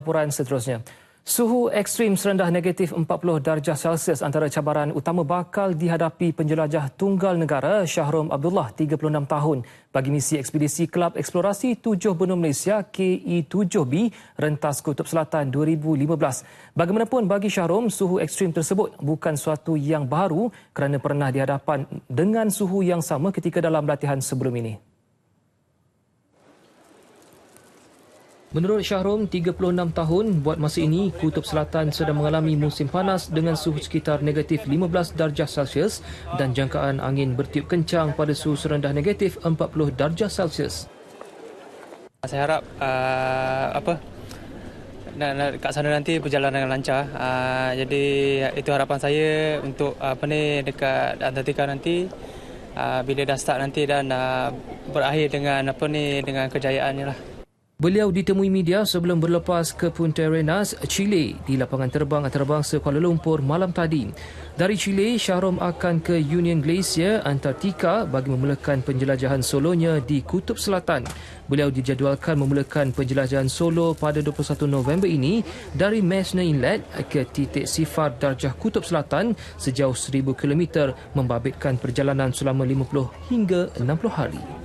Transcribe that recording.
Laporan seterusnya. Suhu ekstrim serendah negatif 40 darjah Celsius antara cabaran utama bakal dihadapi penjelajah tunggal negara Syahrom Abdullah 36 tahun bagi misi ekspedisi Kelab Eksplorasi Tujuh Benua Malaysia KE7B Rentas Kutub Selatan 2015. Bagaimanapun bagi Syahrom, suhu ekstrim tersebut bukan suatu yang baru kerana pernah dihadapan dengan suhu yang sama ketika dalam latihan sebelum ini. Menurut Syahrum, 36 tahun buat masa ini, Kutub Selatan sedang mengalami musim panas dengan suhu sekitar negatif 15 darjah Celsius dan jangkaan angin bertiup kencang pada suhu serendah negatif 40 darjah Celsius. Saya harap uh, apa kat sana nanti berjalan dengan lancar. Uh, jadi itu harapan saya untuk apa ni dekat Antartika nanti uh, bila dah start nanti dan uh, berakhir dengan apa ni dengan kejayaannya lah. Beliau ditemui media sebelum berlepas ke Punta Arenas, Chile di lapangan terbang antarabangsa Kuala Lumpur malam tadi. Dari Chile, Syahrom akan ke Union Glacier, Antartika bagi memulakan penjelajahan solonya di Kutub Selatan. Beliau dijadualkan memulakan penjelajahan solo pada 21 November ini dari Messner Inlet ke titik sifar darjah Kutub Selatan sejauh 1000 km membabitkan perjalanan selama 50 hingga 60 hari.